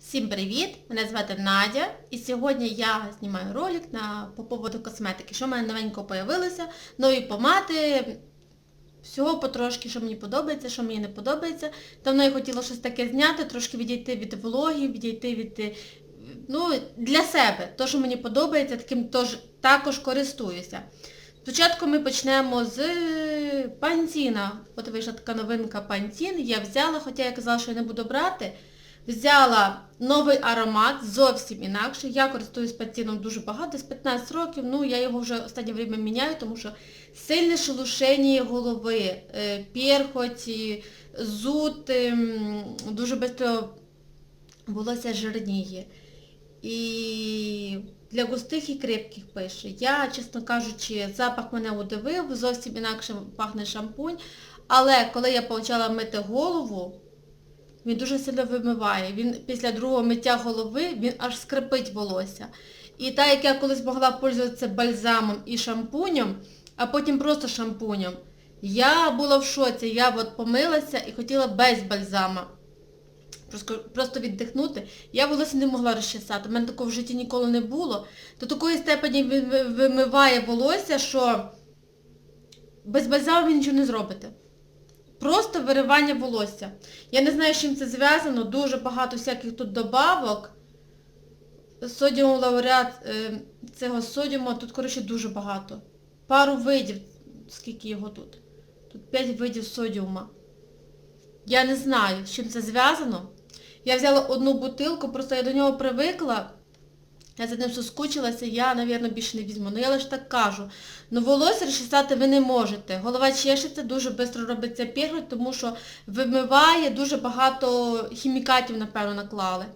Всім привіт! Мене звати Надя і сьогодні я знімаю ролик на, по поводу косметики. Що в мене новенько появилося, нові помади, всього потрошки, що мені подобається, що мені не подобається. Давно я хотіла щось таке зняти, трошки відійти від влоги, відійти від е, ну, для себе. То, що мені подобається, таким тож, також користуюся. Спочатку ми почнемо з пантіна. От вийшла така новинка пантін. Я взяла, хоча я казала, що я не буду брати. Взяла новий аромат, зовсім інакший. Я користуюсь пантіном дуже багато, з 15 років. Ну, я його вже останнє время міняю, тому що сильне шелушення голови, е, перхоті, зуд, ем, дуже швидко волосся жирніє. І для густих і крепких пише. Я, чесно кажучи, запах мене удивив, зовсім інакше пахне шампунь. Але коли я почала мити голову, він дуже сильно вимиває. Він після другого миття голови, він аж скрипить волосся. І так як я колись могла пользуватися бальзамом і шампунем, а потім просто шампунем, я була в шоці, я от помилася і хотіла без бальзама. Просто, віддихнути. Я волосся не могла розчесати, у мене такого в житті ніколи не було. До такої степені вимиває волосся, що без бальзаму ви нічого не зробите. Просто виривання волосся. Я не знаю, з чим це зв'язано, дуже багато всяких тут добавок. Содіум лауреат е, цього содіуму, тут, коротше, дуже багато. Пару видів, скільки його тут. Тут 5 видів содіума. Я не знаю, з чим це зв'язано. Я взяла одну бутилку, просто я до нього привикла. Я за ним соскучилася, я, мабуть, більше не візьму. Ну я лише так кажу. Ну волосся розчесати ви не можете. Голова чешеться, дуже швидко робиться пігру, тому що вимиває, дуже багато хімікатів, напевно, наклали.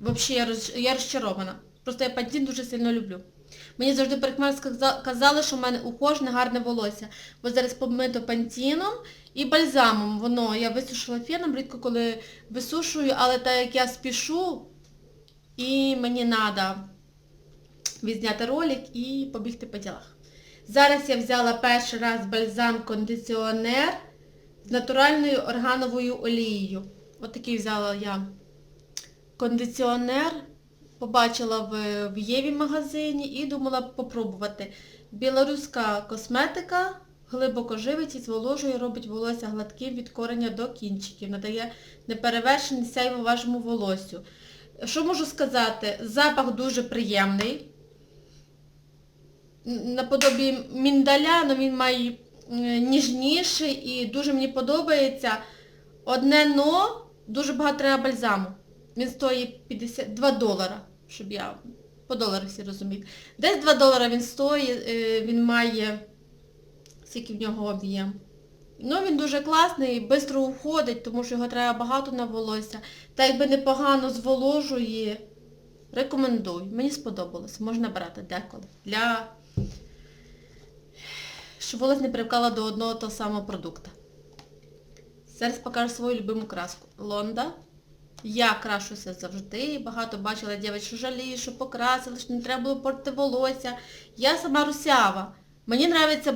Взагалі, я, роз... я розчарована. Просто я пантін дуже сильно люблю. Мені завжди парикмахер сказа- казали, що в мене ухожне, гарне волосся. Бо зараз помито пантіном і бальзамом. Воно, я висушила феном, рідко коли висушую, але так як я спішу, і мені треба відзняти ролик і побігти по ділах. Зараз я взяла перший раз бальзам-кондиціонер з натуральною органовою олією. Отакий взяла я кондиціонер. Побачила в, в Єві магазині і думала попробувати. Білоруська косметика глибоко живить і зволожує, робить волосся гладким від корення до кінчиків, надає неперевершений сяйво вашому волоссю. Що можу сказати? Запах дуже приємний. Наподобі міндаля, але він має ніжніший і дуже мені подобається. Одне но, дуже багато треба бальзаму. Він стоїть 52 долара, щоб я по доларах розумів. Десь 2 долара він стоїть, е, він має, скільки в нього об'єм. Ну він дуже класний, швидко уходить, тому що його треба багато на волосся. Та якби непогано зволожує, рекомендую. Мені сподобалось, можна брати деколи. Для... Щоб волосся не привкало до одного того самого продукту. Зараз покажу свою любиму краску. Лонда. Я крашуся завжди. Багато бачила дівчат, що жаліють, що покрасили, що не треба було портити волосся. Я сама русява. Мені подобається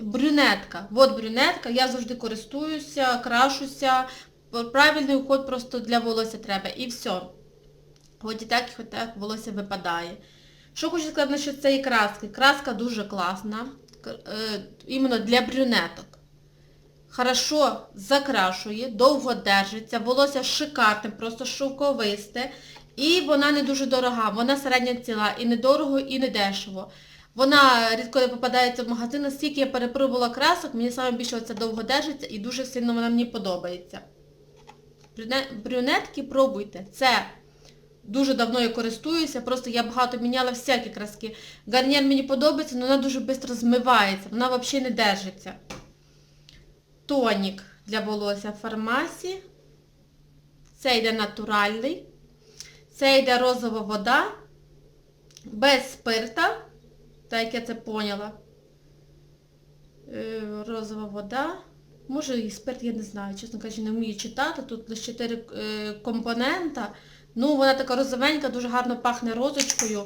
брюнетка. От брюнетка, я завжди користуюся, крашуся. Правильний уход просто для волосся треба. І все. Хоч і так, і хоч так волосся випадає. Що хочу сказати насчет цієї краски. Краска дуже класна. Е, Іменно для брюнеток хорошо закрашує, довго держиться, волосся шикарне, просто шовковисте. І вона не дуже дорога, вона середня ціла, і недорого, і не дешево. Вона рідко не попадається в магазин, наскільки я перепробувала красок, мені саме більше це довго держиться і дуже сильно вона мені подобається. Брюнетки пробуйте. Це дуже давно я користуюся, просто я багато міняла всякі краски. Гарнір мені подобається, але вона дуже швидко змивається, вона взагалі не держиться тонік для волосся в фармасі. Це йде натуральний. Це йде розова вода, без спирта, так як я це поняла. Е, Розова вода. Може і спирт, я не знаю, чесно кажучи, не вмію читати. Тут лише 4 компонента. Ну, вона така розовенька, дуже гарно пахне розочкою.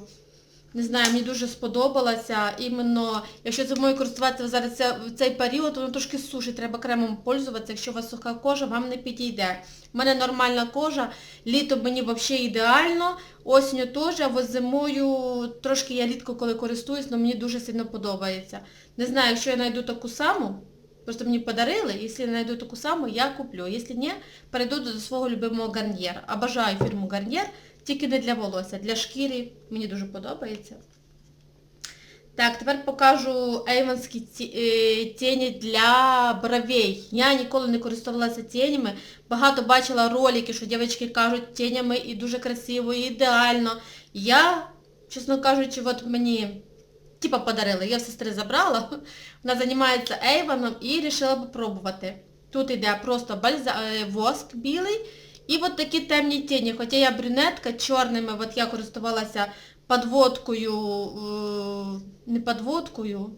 Не знаю, мені дуже сподобалася. Іменно, якщо зимою користуватися зараз це, в цей період, воно трошки сушить, треба кремом пользуватися. Якщо у вас суха кожа, вам не підійде. У мене нормальна кожа, літом мені взагалі ідеально, осінню теж, а от зимою трошки я рідко коли користуюсь, але мені дуже сильно подобається. Не знаю, якщо я знайду таку саму, просто мені подарили, якщо я знайду таку саму, я куплю. Якщо ні, перейду до свого любимого Гарньєр. Обожаю фірму Гарньєр. Тільки не для волосся, для шкіри мені дуже подобається. Так, тепер покажу ейвонські ті- е, тіні для бровей. Я ніколи не користувалася тінями. Багато бачила ролики, що дівчатки кажуть тінями і дуже красиво, і ідеально. Я, чесно кажучи, от мені типа подарили, я в сестри забрала. Вона займається ейвоном і вирішила попробувати. Тут йде просто бальза... е, воск білий і от такі темні тіні. Хоча я брюнетка, чорними, от я користувалася подводкою, е, не подводкою,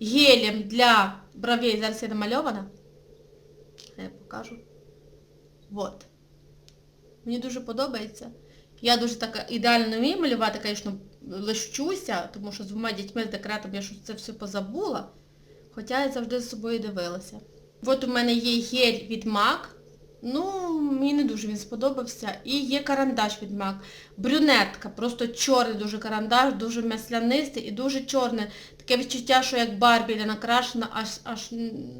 гелем для бровей. Зараз я намальована. Я покажу. Вот. Мені дуже подобається. Я дуже так ідеально вмію малювати, звісно, лищуся, тому що з двома дітьми з декретом я це все позабула. Хоча я завжди з собою дивилася. От у мене є гель від MAC. Ну, мені не дуже він сподобався. І є карандаш від MAC. Брюнетка, просто чорний дуже карандаш, дуже маслянистий і дуже чорний. Таке відчуття, що як Барбі накрашена, аж аж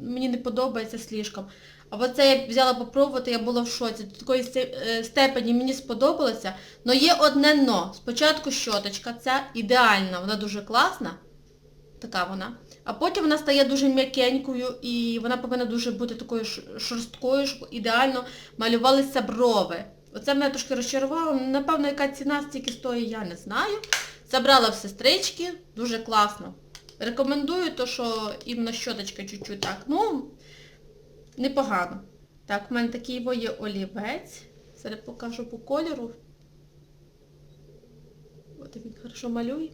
мені не подобається слишком. А оце я взяла попробувати, я була в шоці. До такої е, степені мені сподобалося. Но є одне но. Спочатку щоточка, ця ідеальна, вона дуже класна. Така вона. А потім вона стає дуже м'якенькою і вона повинна дуже бути такою шорсткою, щоб ідеально малювалися брови. Оце мене трошки розчарувало. Напевно, яка ціна стільки стоїть, я не знаю. Забрала в сестрички, дуже класно. Рекомендую, то що іменно щоточка чуть-чуть так. Ну, непогано. Так, в мене такий во є олівець. Зараз покажу по кольору. От він хорошо малює.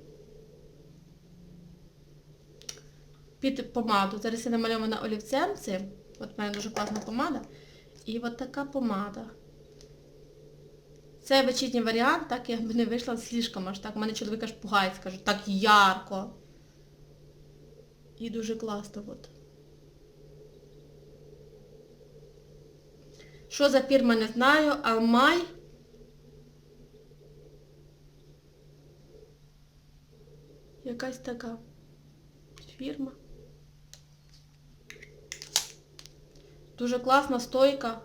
Під помаду. Зараз я намальована олівцем цим. От в мене дуже класна помада. І от така помада. Це вечірній варіант, так я б не вийшла слишком аж так. У мене чоловік аж пугає, скаже, так ярко. І дуже класно. От. Що за фірма, не знаю. Алмай. Якась така фірма. Дуже класна стойка.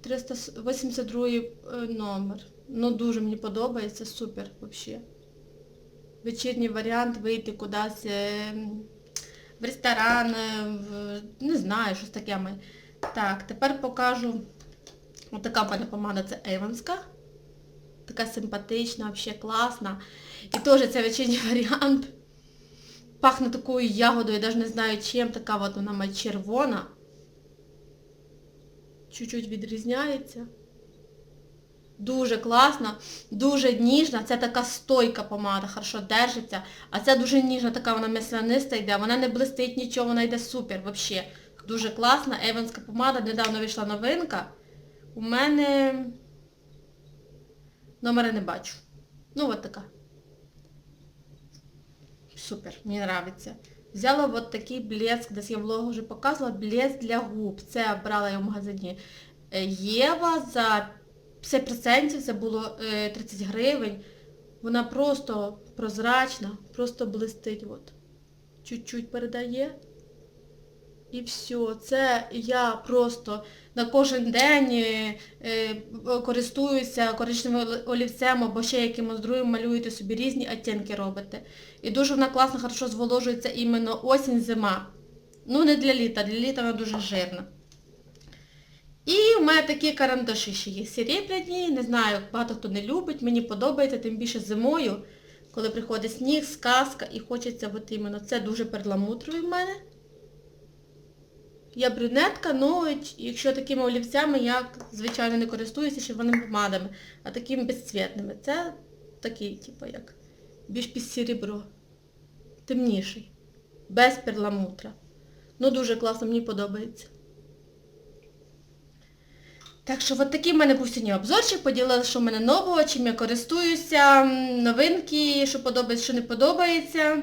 382 е, номер. Ну дуже мені подобається, супер взагалі. Вечірній варіант вийти кудись е, в ресторан, е, в, не знаю, щось таке. ми. Так, тепер покажу. Отака в помада, це Еванська. Така симпатична, взагалі класна. І теж це вечірній варіант. Пахне такою ягодою, я навіть не знаю чим, така от вона має червона. Чуть-чуть відрізняється. Дуже класна, дуже ніжна. Це така стойка помада, хорошо держиться. А це дуже ніжна, така вона масляниста йде. Вона не блистить нічого, вона йде супер взагалі. Дуже класна. Еванська помада, недавно вийшла новинка. У мене номера не бачу. Ну от така. Супер, мені подобається. Взяла от такий блеск, десь я влогу вже показувала, блеск для губ. Це брала я в магазині е, Єва за 50%, це було е, 30 гривень. Вона просто прозрачна, просто блистить. Чуть-чуть передає. І все. Це я просто на кожен день е, е, користуюся коричневим олівцем або ще якимось другим малюєте собі різні оттінки робите. І дуже вона класно, хорошо зволожується іменно осінь-зима. Ну не для літа, для літа вона дуже жирна. І в мене такі карандаші ще є серебряні, не знаю, багато хто не любить, мені подобається, тим більше зимою, коли приходить сніг, сказка і хочеться от іменно. Це дуже перламутровий в мене. Я брюнетка, ну якщо такими олівцями я, звичайно, не користуюся червоними помадами, а такими безцвітними. Це такий, типу, як більш під серебро. Темніший. Без перламутра. Ну дуже класно, мені подобається. Так що от такий в мене був сьогодні обзорчик, поділила, що в мене нового, чим я користуюся, новинки, що подобається, що не подобається.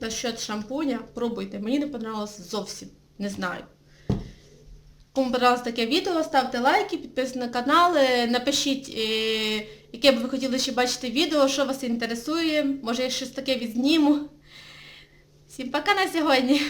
Насчет шампуня, пробуйте. Мені не подобалося зовсім. Не знаю. Кому подобалось таке відео, ставте лайки, підписуйтесь на канал, е, напишіть, е, яке б ви хотіли ще бачити відео, що вас інтересує. Може я щось таке відзніму. Всім пока на сьогодні!